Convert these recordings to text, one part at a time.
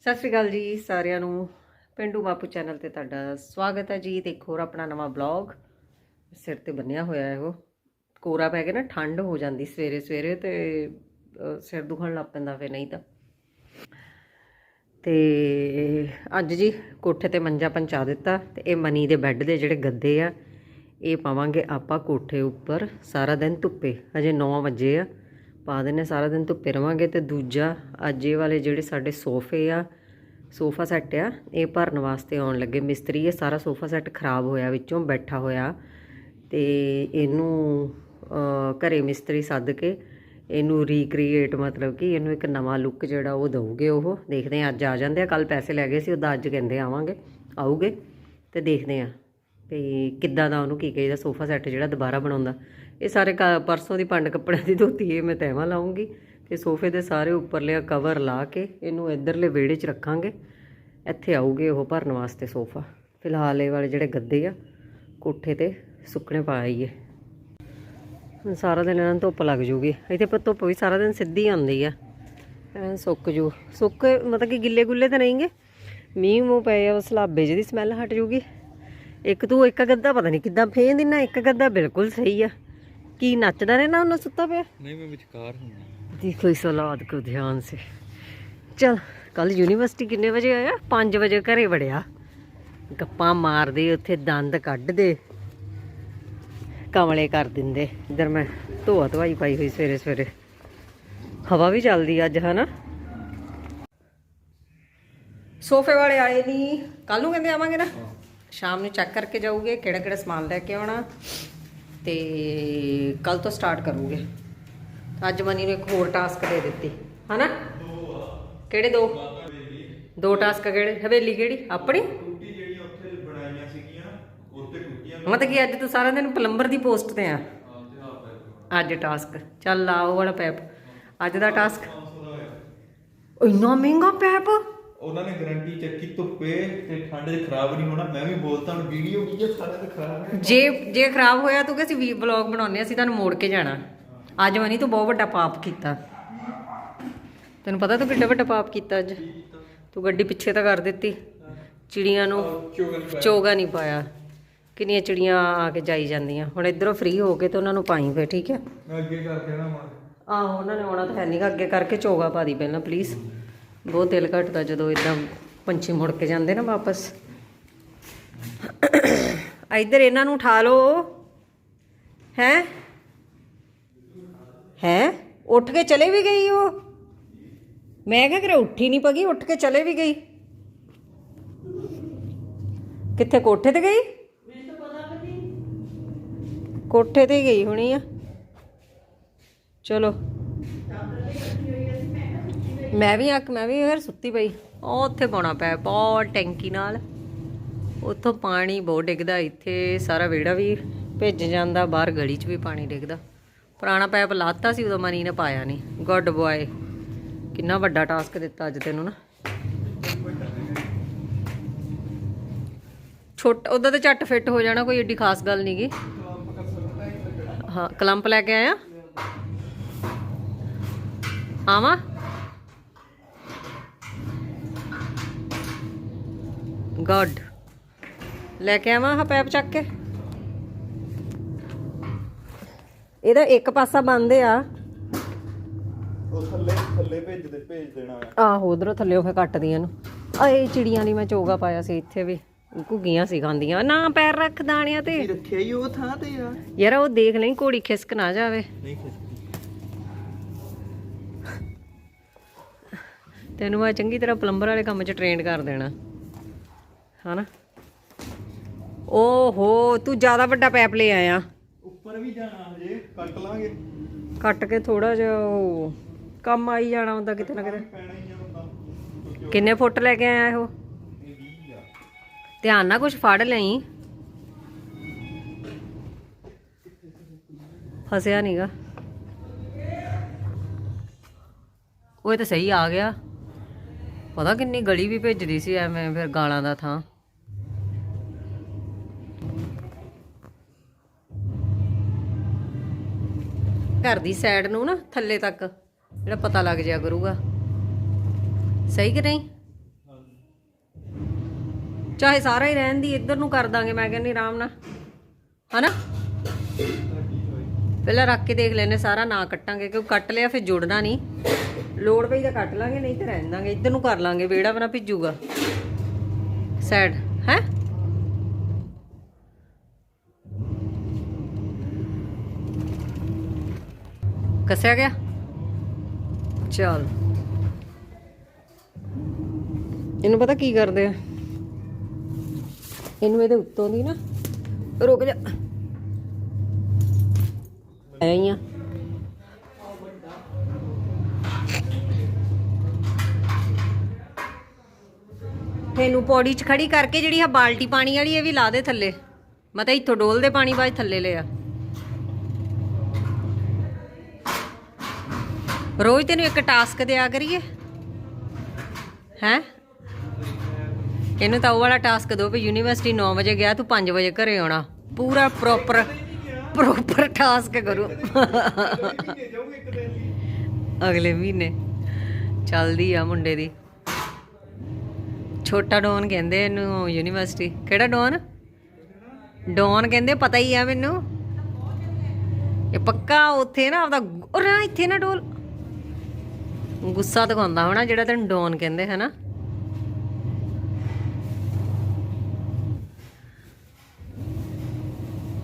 ਸਤਿ ਸ਼੍ਰੀ ਅਕਾਲ ਜੀ ਸਾਰਿਆਂ ਨੂੰ। ਪਿੰਡੂ ਬਾਪੂ ਚੈਨਲ ਤੇ ਤੁਹਾਡਾ ਸਵਾਗਤ ਹੈ ਜੀ। ਤੇ ਇੱਕ ਹੋਰ ਆਪਣਾ ਨਵਾਂ ਬਲੌਗ। ਸਿਰ ਤੇ ਬੰਨਿਆ ਹੋਇਆ ਹੈ ਉਹ। ਕੋਰਾ ਪੈ ਕੇ ਨਾ ਠੰਡ ਹੋ ਜਾਂਦੀ ਸਵੇਰੇ ਸਵੇਰੇ ਤੇ ਅਹ, ਸਿਰ ਦੁਖਣ ਲੱਗ ਪੈਂਦਾ ਫੇ ਨਹੀਂ ਤਾਂ। ਤੇ ਅੱਜ ਜੀ ਕੋਠੇ ਤੇ ਮੰਜਾ ਪੰਚਾ ਦਿੱਤਾ ਤੇ ਇਹ ਮਨੀ ਦੇ ਬੈੱਡ ਦੇ ਜਿਹੜੇ ਗੱਦੇ ਆ ਇਹ ਪਾਵਾਂਗੇ ਆਪਾਂ ਕੋਠੇ ਉੱਪਰ। ਸਾਰਾ ਦਿਨ ਧੁੱਪੇ। ਹਜੇ 9 ਵਜੇ ਆ। ਪਾ ਦਿੰਨੇ ਸਾਰਾ ਦਿਨ ਧੁੱਪੇ ਰਵਾਂਗੇ ਤੇ ਦੂਜਾ ਅੱਜ ਇਹ ਵਾਲੇ ਜਿਹੜੇ ਸਾਡੇ ਸੋਫੇ ਆ ਸੋਫਾ ਸੈੱਟ ਆ ਇਹ ਭਰਨ ਵਾਸਤੇ ਆਉਣ ਲੱਗੇ। ਮਿਸਤਰੀ ਇਹ ਸਾਰਾ ਸੋਫਾ ਸੈੱਟ ਖਰਾਬ ਹੋਇਆ ਵਿੱਚੋਂ ਬੈਠਾ ਹੋਇਆ। ਤੇ ਇਹਨੂੰ ਅਹ, ਘਰੇ ਮਿਸਤਰੀ ਸੱਦ ਕੇ ਇਹਨੂੰ ਰੀਕ੍ਰੀਏਟ ਮਤਲਬ ਕਿ ਇਹਨੂੰ ਇੱਕ ਨਵਾਂ ਲੁੱਕ ਜਿਹੜਾ ਉਹ ਦਊਗੇ ਉਹ। ਦੇਖਦੇ ਆ ਅੱਜ ਆ ਜਾਂਦੇ ਆ ਕੱਲ ਪੈਸੇ ਲੈ ਗਏ ਸੀ ਉਹਦਾ ਅੱਜ ਕਹਿੰਦੇ ਆਵਾਂਗੇ। ਆਉਗੇ ਤੇ ਦੇਖਦੇ ਆ ਵੀ ਕਿੱਦਾਂ ਦਾ ਉਹਨੂੰ ਕੀ ਕਹੀਦਾ ਸੋਫਾ ਸੈੱਟ ਜਿਹੜਾ ਦੁਬਾਰਾ ਬਣਾਉਂਦਾ। ਇਹ ਸਾਰੇ ਕ- ਪਰਸੋਂ ਦੀ ਪੰਡ ਕੱਪੜਿਆਂ ਦੀ ਧੋਤੀ ਇਹ ਮੈਂ ਤੈਵਾਂ ਲਾਉਂਗੀ ਤੇ ਸੋਫੇ ਦੇ ਸਾਰੇ ਉੱਪਰਲੇ ਕਵਰ ਲਾ ਕੇ ਇਹਨੂੰ ਇਧਰਲੇ ਵਿਹੜੇ 'ਚ ਰੱਖਾਂਗੇ। ਇੱਥੇ ਆਊਗੇ ਉਹ ਭਰਨ ਵਾਸਤੇ ਸੋਫਾ। ਫਿਲਹਾਲ ਇਹ ਵਾਲੇ ਜਿਹੜੇ ਗੱਦੇ ਆ, ਕੋਠੇ ਤੇ ਸੁੱਕਣੇ ਪਾਈਏ ਹੁਣ ਸਾਰਾ ਦਿਨ ਇਹਨਾਂ ਨੂੰ ਧੁੱਪ ਲੱਗ ਜੂਗੀ। ਇੱਥੇ ਪਰ ਧੁੱਪ ਵੀ ਸਾਰਾ ਦਿਨ ਸਿੱਧੀ ਆਉਂਦੀ ਆ। ਐਂ ਸੁੱਕ ਜੂ। ਸੁੱਕ ਮਤਲਬ ਕਿ ਗਿੱਲੇ ਗੁੱਲੇ ਤਾਂ ਨਹੀਂਗੇ ਮੀਂਹ ਮੂੰਹ ਪਏ ਆ ਸਲਾਬੇ ਜਿਹਦੀ ਸਮੈਲ ਹਟ ਜੂਗੀ। ਇੱਕ ਤੂੰ ਇੱਕ ਗੱਦਾ ਪਤਾ ਨਹੀਂ ਕਿੱਦਾਂ ਫੇਂ ਦਿਨਾ, ਇੱਕ ਗੱਦਾ ਬਿਲਕੁਲ ਸਹੀ ਆ। ਕੀ ਨੱਚਦਾ ਰਹਿਣਾ ਉਹਨਾਂ ਸੁੱਤਾ ਪਿਆ? ਨਹੀਂ ਮੈਂ ਵਿਚਕਾਰ ਹੁੰਦਾ ਦੇਖੋ ਇਸ ਔਲਾਦ ਕੋ ਧਿਆਨ ਸੇ। ਚਲ ਕੱਲ ਯੂਨੀਵਰਸਿਟੀ ਕਿੰਨੇ ਵਜੇ ਆਇਆ? 5 ਵਜੇ ਘਰੇ ਵੜਿਆ। ਗੱਪਾਂ ਮਾਰਦੇ ਉੱਥੇ ਦੰਦ ਕੱਢਦੇ। ਕਮਲੇ ਕਰ ਦਿੰਦੇ। ਇਧਰ ਮੈਂ ਧੋਆ ਧਵਾਈ ਪਾਈ ਹੋਈ ਸਵੇਰੇ ਸਵੇਰੇ। ਹਵਾ ਵੀ ਚੱਲਦੀ ਅੱਜ ਹਨਾ? ਸੋਫੇ ਵਾਲੇ ਆਏ ਨਹੀਂ ਕੱਲ ਨੂੰ ਕਹਿੰਦੇ ਆਵਾਂਗੇ ਨਾ। ਸ਼ਾਮ ਨੂੰ ਚੈੱਕ ਕਰਕੇ ਜਾਊਗੇ ਕਿਹੜਾ ਕਿਹੜਾ ਸਮਾਨ ਲੈ ਕੇ ਆਉਣਾ। ਤੇ ਕੱਲ ਤੋਂ ਸਟਾਰਟ ਕਰੂਗੇ। ਅੱਜ ਮਨੀ ਨੂੰ ਇੱਕ ਹੋਰ ਟਾਸਕ ਦੇ ਦਿੱਤੀ। ਹਨਾ? ਕਿਹੜੇ ਦੋ? ਦੋ ਟਾਸਕ ਕਿਹੜੇ? ਹਵੇਲੀ ਕਿਹੜੀ? ਆਪਣੀ? ਟੂਟੀ ਜਿਹੜੀਆਂ ਉੱਥੇ ਬਣਾਈਆਂ ਸੀਗੀਆਂ ਉੱਤੇ ਟੁੱਟੀਆਂ। ਮਤਲਬ ਕਿ ਅੱਜ ਤੂੰ ਸਾਰਾ ਦਿਨ ਪਲੰਬਰ ਦੀ ਪੋਸਟ ਤੇ ਆ। ਅੱਜ ਟਾਸਕ ਚੱਲ ਉਹ ਵਾਲਾ ਪੈਪ। ਅੱਜ ਦਾ ਟਾਸਕ ਇੰਨਾ ਮਹਿੰਗਾ ਪੈਪ? ਉਹਨਾਂ ਨੇ ਗਾਰੰਟੀ ਚੱਕੀ ਧੁੱਪੇ ਤੇ ਠੰਡ 'ਚ ਖਰਾਬ ਨਹੀਂ ਹੋਣਾ। ਮੈਂ ਵੀ ਬੋਲਤਾ ਹੁਣ ਵੀਡੀਓ ਕੀ ਹੈ ਸਾਰਾ ਤੇ ਖਰਾਬ ਹੈ ਜੇ ਜੇ ਖਰਾਬ ਹੋਇਆ ਤੂੰ ਕਿ ਅਸੀਂ ਵੀ ਵਲੌਗ ਬਣਾਉਨੇ ਅਸੀਂ ਤੁਹਾਨੂੰ ਮੋੜ ਕੇ ਜਾਣਾ। ਅੱਜ ਮਨੀ ਤੂੰ ਬਹੁਤ ਵੱਡਾ ਪਾਪ ਕੀਤਾ। ਤੈਨੂੰ ਪਤਾ ਤੂੰ ਕਿੱਡਾ ਵੱਡਾ ਪਾਪ ਕੀਤਾ ਅੱਜ? ਤੂੰ ਗੱਡੀ ਪਿੱਛੇ ਤਾਂ ਕਰ ਦਿੱਤੀ। ਚਿੜੀਆਂ ਨੂੰ ਚੋਗਾ ਨਹੀਂ ਪਾਇਆ। ਕਿੰਨੀਆਂ ਚਿੜੀਆਂ ਆ ਕੇ ਜਾਈ ਜਾਂਦੀਆਂ। ਹੁਣ ਇਧਰੋਂ ਫ੍ਰੀ ਹੋ ਕੇ ਤੇ ਉਹਨਾਂ ਨੂੰ ਪਾਈ ਫੇ ਠੀਕ ਹੈ? ਮੈਂ ਅੱਗੇ ਕਰ ਦੇਣਾ ਮਾਰ। ਆਹੋ ਉਹਨਾਂ ਨੇ ਆਉਣਾ ਤਾਂ ਹੈ ਨਹੀਂ ਅੱਗੇ ਕਰਕੇ ਚੋਗਾ ਪਾ ਦੀ ਪਹਿਲਾਂ ਪਲੀਜ਼ ਬਹੁਤ ਦਿਲ ਘਟਦਾ ਜਦੋਂ ਇਦਾਂ ਪੰਛੀ ਮੁੜ ਕੇ ਜਾਂਦੇ ਨਾ ਵਾਪਸ। ਇੱਧਰ ਇਹਨਾਂ ਨੂੰ ਉਠਾ ਲਓ। ਹੈ? ਹੈ? ਉੱਠ ਕੇ ਚਲੇ ਵੀ ਗਈ ਉਹ। ਮੈਂ ਕਿਹਾ ਕਿ ਉੱਠੀ ਨਹੀਂ ਪਗੀ, ਉੱਠ ਕੇ ਚਲੇ ਵੀ ਗਈ। ਕਿੱਥੇ, ਕੋਠੇ ਤੇ ਗਈ? ਕੋਠੇ ਤੇ ਗਈ ਹੋਣੀ ਆ। ਚਲੋ। ਮੈਂ ਵੀ ਆਕ ਮੈਂ ਵੀ ਫਿਰ ਸੁੱਤੀ ਪਈ। ਉਹ ਉੱਥੇ ਪਾਉਣਾ ਪਿਆ, ਬਹੁਤ ਟੈਂਕੀ ਨਾਲ। ਉੱਥੋਂ ਪਾਣੀ ਬਹੁਤ ਡਿੱਗਦਾ, ਇੱਥੇ ਸਾਰਾ ਵਿਹੜਾ ਵੀ ਭਿੱਜ ਜਾਂਦਾ, ਬਾਹਰ ਗਲੀ 'ਚ ਵੀ ਪਾਣੀ ਡਿੱਗਦਾ। ਪੁਰਾਣਾ ਪੈਪ ਲਾਤਾ ਸੀ, ਉਦੋਂ ਮਨੀ ਨੇ ਪਾਇਆ ਨਹੀਂ ਗੁੱਡ ਬॉय ਕਿੰਨਾ ਵੱਡਾ ਟਾਸਕ ਦਿੱਤਾ ਅੱਜ ਤੈਨੂੰ ਨਾ। ਛੋਟਾ ਉਹਦਾ ਤਾਂ ਝੱਟ ਫਿੱਟ ਹੋ ਜਾਣਾ, ਕੋਈ ਏਡੀ ਖਾਸ ਗੱਲ ਨਹੀਂਗੀ ਹਾਂ, ਕਲੰਪ ਲੈ ਕੇ ਆਇਆ? ਆਵਾ? ਗੁੱਡ ਲੈ ਕੇ ਆਵਾਂ ਹਾਂ ਪੈਪ ਚੱਕ ਕੇ। ਇਹਦਾ ਇੱਕ ਪਾਸਾ ਬੰਦ ਆ। ਉਹ ਥੱਲੇ ਥੱਲੇ ਭੇਜ ਦੇ ਭੇਜ ਦੇਣਾ ਆ ਆਹੋ ਉਧਰੋਂ ਥੱਲੇੋਂ ਫੇ ਕੱਟਦੀਆਂ ਨੂੰ। ਆ ਇਹ ਚਿੜੀਆਂ ਲਈ ਮੈਂ ਚੋਗਾ ਪਾਇਆ ਸੀ ਇੱਥੇ ਵੀ। ਘੁੱਗੀਆਂ ਸੀ ਖਾਂਦੀਆਂ। ਨਾ ਪੈਰ ਰੱਖ ਦਾਣਿਆਂ ਤੇ। ਰੱਖਿਆ ਹੀ ਉਹ ਥਾਂ ਤੇ ਆ। ਯਾਰ ਉਹ ਦੇਖ ਲਈ ਘੋੜੀ ਖਿਸਕ ਨਾ ਜਾਵੇ। ਨਹੀਂ ਖਿਸਕੀ ਤੈਨੂੰ ਮੈਂ ਚੰਗੀ ਤਰ੍ਹਾਂ ਪਲੰਬਰ ਵਾਲੇ ਕੰਮ 'ਚ ਟ੍ਰੇਨਡ ਕਰ ਦੇਣਾ। ਹਨਾ? ਓਹੋ ਤੂੰ ਜ਼ਿਆਦਾ ਵੱਡਾ ਪੈਪ ਲੈ ਆਇਆ। ਉੱਪਰ ਵੀ ਜਾਣਾ ਹਜੇ ਕੱਟ ਲਾਂਗੇ। ਕੱਟ ਕੇ ਥੋੜਾ ਜਿਹਾ ਉਹ ਕੰਮ ਆਈ ਜਾਣਾ ਹੁੰਦਾ ਕਿਤੇ ਨਾ ਕਿਤੇ। ਕਿੰਨੇ ਫੁੱਟ ਲੈ ਕੇ ਆਇਆ ਇਹ? 20 ਆ। ਧਿਆਨ ਨਾਲ ਕੁਝ ਫੜ ਲਈ। ਫਸਿਆ ਨਹੀਂਗਾ ਉਹ ਤਾਂ ਸਹੀ ਆ ਗਿਆ। ਪਤਾ ਕਿੰਨੀ ਗਲੀ ਵੀ ਭੇਜਦੀ ਸੀ ਐਵੇਂ ਫਿਰ ਗਾਲਾਂ ਦਾ ਥਾਂ। ਘਰ ਦੀ ਸਾਈਡ ਨੂੰ ਨਾ, ਥੱਲੇ ਤੱਕ, ਜਿਹੜਾ ਪਤਾ ਲੱਗ ਜਾਇਆ ਕਰੂਗਾ। ਸਹੀ ਕਿ ਨਹੀਂ? ਚਾਹੇ ਸਾਰਾ ਹੀ ਰਹਿਣ ਦੀ, ਇੱਧਰ ਨੂੰ ਕਰ ਦਾਂਗੇ, ਮੈਂ ਕਹਿੰਦੀ ਆਰਾਮ ਨਾਲ। ਹਨਾ? ਪਹਿਲਾਂ ਰੱਖ ਕੇ ਦੇਖ ਲੈਨੇ, ਸਾਰਾ ਨਾ ਕੱਟਾਂਗੇ, ਕਿਉਂ ਕੱਟ ਲਿਆ, ਫਿਰ ਜੁੜਨਾ ਨਹੀਂ। ਲੋੜ ਪਈ ਤਾਂ ਕੱਟ ਲਾਂਗੇ, ਨਹੀਂ ਤਾਂ ਰਹਿਣ ਦਾਂਗੇ, ਇੱਧਰ ਨੂੰ ਕਰ ਲਾਂਗੇ, ਵਿਹੜਾ ਬਣਾ ਭਿੱਜੂਗਾ। ਸਾਈਡ ਹੈ? ਕੱਸਿਆ ਗਿਆ ਚਲ ਇਹਨੂੰ ਪਤਾ ਕੀ ਕਰਦੇ ਆ ਇਹਨੂੰ ਇਹਦੇ ਉੱਤੋਂ ਦੀ ਨਾ ਰੁਕ ਜਾ ਐਂ ਆ ਤੈਨੂੰ ਪੌੜੀ 'ਚ ਖੜੀ ਕਰਕੇ ਜਿਹੜੀ ਆ ਬਾਲਟੀ ਪਾਣੀ ਵਾਲੀ ਇਹ ਵੀ ਲਾ ਦੇ ਥੱਲੇ। ਮੈਂ ਤਾਂ ਇੱਥੋਂ ਡੋਲ ਦੇ ਪਾਣੀ ਬਾਅਦ ਥੱਲੇ ਲਿਆ। ਰੋਜ਼ ਤੈਨੂੰ ਇੱਕ ਟਾਸਕ ਦਿਆ ਕਰੀਏ? ਹੈ? ਇਹਨੂੰ ਤਾਂ ਉਹ ਵਾਲਾ ਟਾਸਕ ਦਿਓ ਵੀ ਯੂਨੀਵਰਸਿਟੀ 9 ਵਜੇ ਗਿਆ, ਤੂੰ 5 ਵਜੇ ਘਰੇ ਆਉਣਾ। ਪੂਰਾ ਪ੍ਰੋਪਰ ਪ੍ਰੋਪਰ ਟਾਸਕ ਕਰੂ। ਅਗਲੇ ਮਹੀਨੇ। ਚੱਲਦੀ ਆ ਮੁੰਡੇ ਦੀ। ਛੋਟਾ ਡੋਨ ਕਹਿੰਦੇ ਇਹਨੂੰ ਯੂਨੀਵਰਸਿਟੀ। ਕਿਹੜਾ ਡੋਨ? ਡੋਨ ਕਹਿੰਦੇ ਪਤਾ ਹੀ ਆ ਮੈਨੂੰ। ਇਹ ਪੱਕਾ ਉੱਥੇ ਨਾ ਆਪਦਾ, ਉਹ ਇੱਥੇ ਨਾ ਡੋਲ। ਗੁੱਸਾ ਦਿਖਾਉਂਦਾ ਹੋਣਾ ਜਿਹੜਾ ਤੈਨੂੰ ਡੋਨ ਕਹਿੰਦੇ, ਹਨਾ?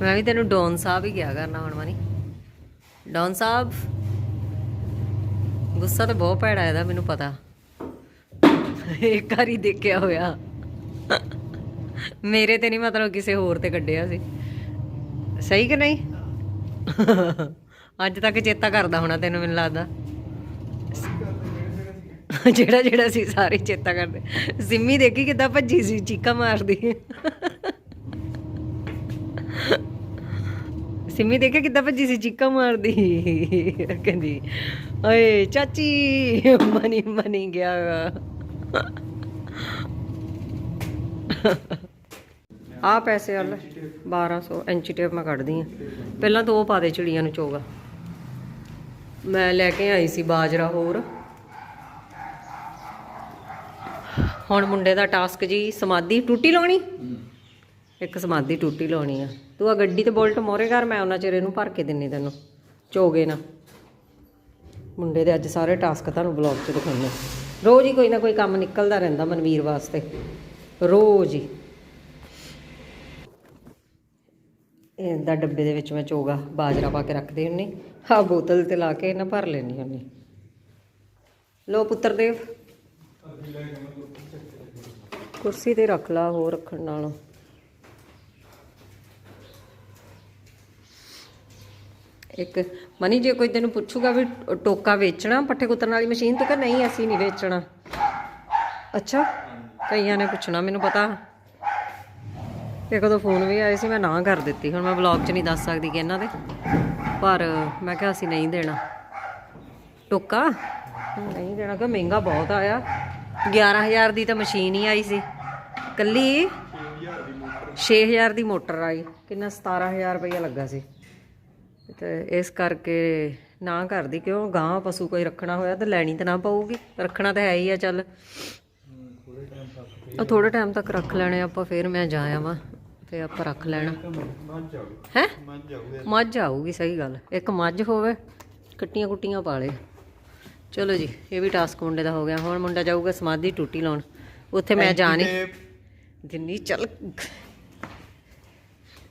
ਮੈਂ ਵੀ ਤੈਨੂੰ ਡੋਨ ਸਾਹਿਬ ਹੀ ਕਿਹਾ ਕਰਨਾ ਹੁਣ ਮਨੀ। ਡੋਨ ਸਾਹਿਬ, ਗੁੱਸਾ ਤਾਂ ਬਹੁਤ ਭੈੜਾ ਇਹਦਾ, ਮੈਨੂੰ ਪਤਾ। ਇੱਕ ਵਾਰੀ ਦੇਖਿਆ ਹੋਇਆ। ਮੇਰੇ ਤੇ ਨਹੀਂ ਮਤਲਬ ਕਿਸੇ ਹੋਰ ਤੇ ਕੱਢਿਆ ਸੀ। ਸਹੀ ਕਿ ਨਹੀਂ? ਅੱਜ ਤੱਕ ਚੇਤਾ ਕਰਦਾ ਹੋਣਾ ਤੈਨੂੰ, ਮੈਨੂੰ ਲੱਗਦਾ। ਜਿਹੜਾ ਜਿਹੜਾ ਸੀ ਸਾਰੇ ਚੇਤਾ ਕਰਦੇ। ਸਿੰਮੀ ਦੇਖੀ ਕਿਦਾਂ ਭੱਜੀ ਸੀ, ਚੀਕਾ ਮਾਰਦੀ। ਸਿੰਮੀ ਦੇਖਿਆ ਕਿੱਦਾਂ ਭੱਜੀ ਸੀ, ਚੀਕਾ ਮਾਰਦੀ। ਕਹਿੰਦੀ, ਓਏ ਚਾਚੀ, ਮਨੀ ਮਨੀ ਗਿਆ ਆ ਪੈਸੇ ਵਾਲਾ 1200 ਇੰਚੀ ਟੇਪ ਮੈਂ ਕੱਢਦੀ ਆ। ਪਹਿਲਾਂ ਤਾਂ ਉਹ ਪਾ ਦੇ ਚਿੜੀਆਂ ਨੂੰ ਚੋਗਾ। ਮੈਂ ਲੈ ਕੇ ਆਈ ਸੀ ਬਾਜਰਾ ਹੋਰ। ਹੁਣ ਮੁੰਡੇ ਦਾ ਟਾਸਕ ਜੀ ਸਮਾਧੀ ਟੂਟੀ ਲਾਉਣੀ? ਇੱਕ ਸਮਾਧੀ ਟੂਟੀ ਲਾਉਣੀ ਆ। ਤੂੰ ਆ ਗੱਡੀ ਤੇ ਬੋਲਟ ਮੋਰੇ ਘਰ ਮੈਂ ਉਹਨਾਂ ਚਿਰ ਇਹਨੂੰ ਭਰ ਕੇ ਦਿੰਨੀ ਤੈਨੂੰ। ਚੋਗੇ ਨਾ। ਮੁੰਡੇ ਦੇ ਅੱਜ ਸਾਰੇ ਟਾਸਕ ਤੁਹਾਨੂੰ ਬਲੌਗ 'ਚ ਦਿਖਾਉਣੇ। ਰੋਜ਼ ਹੀ ਕੋਈ ਨਾ ਕੋਈ ਕੰਮ ਨਿਕਲਦਾ ਰਹਿੰਦਾ ਮਨਵੀਰ ਵਾਸਤੇ। ਰੋਜ਼ ਹੀ। ਇਹਦਾ ਡੱਬੇ ਦੇ ਵਿੱਚ ਮੈਂ ਚੋਗਾ ਬਾਜਰਾ ਪਾ ਕੇ ਰੱਖਦੀ ਹੁੰਨੀ। ਆ ਬੋਤਲ ਤੇ ਲਾ ਕੇ ਇਹਨਾਂ ਭਰ ਲੈਣੀ ਹੁੰਨੀ। ਲੋ ਪੁੱਤਰ ਦੇਵ। ਕੁਰਸੀ ਤੇ ਰੱਖ ਲਾ ਹੋਰ ਰੱਖਣ ਨਾਲੋਂ। ਇੱਕ, ਮਨੀ ਜੇ ਕੋਈ ਤੈਨੂੰ ਪੁੱਛੂਗਾ ਵੀ ਟੋਕਾ ਵੇਚਣਾ, ਪੱਠੇ ਕੁੱਤਰਨ ਵਾਲੀ ਮਸ਼ੀਨ ਤੋਂ ਕਿ ਨਹੀਂ ਅਸੀਂ ਨਹੀਂ ਵੇਚਣਾ? ਅੱਛਾ, ਕਈਆਂ ਨੇ ਪੁੱਛਣਾ, ਮੈਨੂੰ ਪਤਾ। ਇਹ ਕਦੋਂ ਫੋਨ ਵੀ ਆਏ ਸੀ, ਮੈਂ ਨਾ ਕਰ ਦਿੱਤੀ। ਹੁਣ ਮੈਂ ਵਲੌਗ 'ਚ ਨਹੀਂ ਦੱਸ ਸਕਦੀ ਕਿ ਇਹਨਾਂ ਦੇ। ਪਰ ਮੈਂ ਕਿਹਾ ਅਸੀਂ ਨਹੀਂ ਦੇਣਾ। ਟੋਕਾ? ਨਹੀਂ ਦੇਣਾ ਕਿ ਮਹਿੰਗਾ ਬਹੁਤ ਆਇਆ। 11000 ਦੀ ਤਾਂ ਮਸ਼ੀਨ ਹੀ ਆਈ ਸੀ। ਕੱਲੀ? 6000 ਦੀ ਮੋਟਰ ਆਈ। ਕਿੰਨਾ? 17000 ਰੁਪਇਆ ਲੱਗਾ ਸੀ। ਤੇ ਇਸ ਕਰਕੇ ਨਾ ਕਰਦੀ, ਕਿਉਂ? ਗਾਂ ਪਸ਼ੂ ਕੋਈ ਰੱਖਣਾ ਹੋਇਆ ਤਾਂ ਲੈਣੀ ਤਾਂ ਨਾ ਪਊਗੀ। ਰੱਖਣਾ ਤਾਂ ਹੈ ਹੀ ਆ, ਚੱਲ। ਉਹ ਥੋੜੇ ਟਾਈਮ ਤੱਕ ਰੱਖ ਲੈਣੇ, ਆਪਾਂ ਫਿਰ ਮੈਂ ਜਾ ਆਵਾਂ ਤੇ ਆਪਾਂ ਰੱਖ ਲੈਣਾ। ਮੱਝ ਹੈ? ਮੱਝ ਮੱਝ ਆਊਗੀ, ਸਹੀ ਗੱਲ। ਇੱਕ ਮੱਝ ਹੋਵੇ ਕੱਟੀਆਂ ਕੁੱਟੀਆਂ ਪਾ ਲੇ। ਚਲੋ ਜੀ, ਇਹ ਵੀ ਟਾਸਕ ਮੁੰਡੇ ਦਾ ਹੋ ਗਿਆ। ਹੁਣ ਮੁੰਡਾ ਜਾਊਗਾ ਸਮਾਧੀ ਟੂਟੀ ਲਾਉਣ। ਉੱਥੇ ਮੈਂ ਜਾ ਨਹੀਂ ਜਿੰਨੀ ਚੱਲ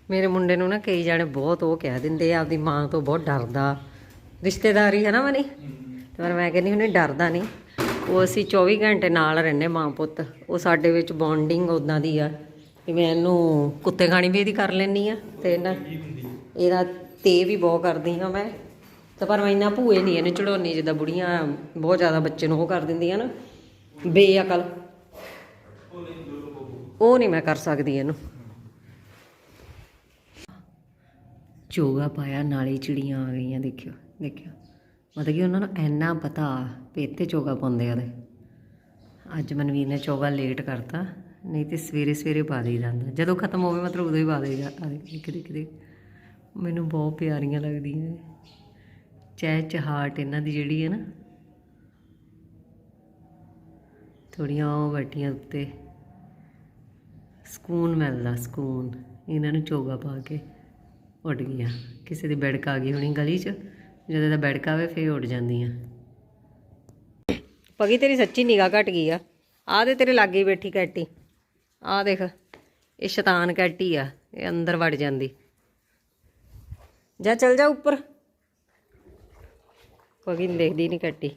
ਮੇਰੇ ਮੁੰਡੇ ਨੂੰ ਨਾ ਕਈ ਜਾਣੇ ਬਹੁਤ ਉਹ ਕਹਿ ਦਿੰਦੇ ਆ ਆਪਦੀ ਮਾਂ ਤੋਂ ਬਹੁਤ ਡਰਦਾ। ਰਿਸ਼ਤੇਦਾਰੀ ਹੈ ਨਾ ਮਨੀ? ਤੇ ਪਰ ਮੈਂ ਕਹਿੰਦੀ ਹੁੰਦੀ ਡਰਦਾ ਨਹੀਂ। ਉਹ ਅਸੀਂ 24 ਘੰਟੇ ਨਾਲ ਰਹਿੰਦੇ ਮਾਂ ਪੁੱਤ। ਉਹ ਸਾਡੇ ਵਿੱਚ ਬੌਂਡਿੰਗ ਉਦਾਂ ਦੀ ਆ ਕਿ ਮੈਂ ਇਹਨੂੰ ਕੁੱਤੇ ਖਾਣੀ ਵੀ ਇਹਦੀ ਕਰ ਲੈਣੀ ਆ ਤੇ ਨਾ ਇਹਦਾ ਤੇ ਵੀ ਬਹੁਤ ਕਰਦੀ ਹਾਂ ਮੈਂ। ਤੇ ਪਰ ਮੈਂ ਇੰਨਾ ਭੂਏ ਨਹੀਂ ਇਹਨੂੰ ਚੜਾਉਣੀ ਜਿੱਦਾਂ ਬੁੜੀਆਂ ਬਹੁਤ ਜ਼ਿਆਦਾ ਬੱਚੇ ਨੂੰ ਉਹ ਕਰ ਦਿੰਦੀਆਂ ਨਾ। ਬੇਅਕਲ। ਉਹ ਨਹੀਂ ਮੈਂ ਕਰ ਸਕਦੀ ਇਹਨੂੰ। ਚੋਗਾ ਪਾਇਆ, ਨਾਲੇ ਚਿੜੀਆਂ ਆ ਗਈਆਂ, ਦੇਖਿਓ ਦੇਖਿਓ। ਮਤਲਬ ਕਿ ਉਹਨਾਂ ਨੂੰ ਇੰਨਾ ਪਤਾ ਵੀ ਇੱਥੇ ਚੋਗਾ ਪਾਉਂਦੇ ਆ ਦੇ ਅੱਜ ਮਨਵੀਰ ਨੇ ਚੋਗਾ ਲੇਟ ਕਰਤਾ, ਨਹੀਂ ਤੇ ਸਵੇਰੇ ਸਵੇਰੇ ਪਾ ਦੇ ਜਾਂਦਾ। ਜਦੋਂ ਖਤਮ ਹੋਵੇ, ਮਤਲਬ ਉਦੋਂ ਹੀ ਪਾ ਦੇਗਾ ਆ ਦੇਖ ਕਿਤੇ ਕਿਤੇ ਮੈਨੂੰ ਬਹੁਤ ਪਿਆਰੀਆਂ ਲੱਗਦੀਆਂ ਇਹ। ਚਹਿ ਚਹਾਟ ਇਹਨਾਂ ਦੀ ਜਿਹੜੀ ਹੈ ਨਾ ਥੋੜੀਆਂ ਉਹ ਬੈਠੀਆਂ ਉੱਤੇ। ਸਕੂਨ ਮਿਲਦਾ, ਸਕੂਨ। ਇਹਨਾਂ ਨੂੰ ਚੋਗਾ ਪਾ ਕੇ ਉੱਡ ਗਈਆਂ। ਕਿਸੇ ਦੀ ਬੈੜਕ ਆ ਗਈ ਹੋਣੀ ਗਲੀ 'ਚ, ਜਦੋਂ ਦਾ ਬੈੜਕ ਆਵੇ ਫੇਰ ਉੱਡ ਜਾਂਦੀਆਂ। ਪਗੀ, ਤੇਰੀ ਸੱਚੀ ਨਿਗਾਹ ਘਟ ਗਈ ਆ। ਆ ਦੇ ਤੇਰੇ ਲਾਗੇ ਬੈਠੀ ਕੈਟੀ। ਆ ਦੇਖ, ਇਹ ਸ਼ੈਤਾਨ ਕੈਟੀ ਆ, ਇਹ ਅੰਦਰ ਵੜ ਜਾਂਦੀ। ਜਾ ਚਲ ਜਾ ਉੱਪਰ। ਪਗੀ ਨੂੰ ਦੇਖਦੀ ਨਹੀਂ ਕੈਟੀ।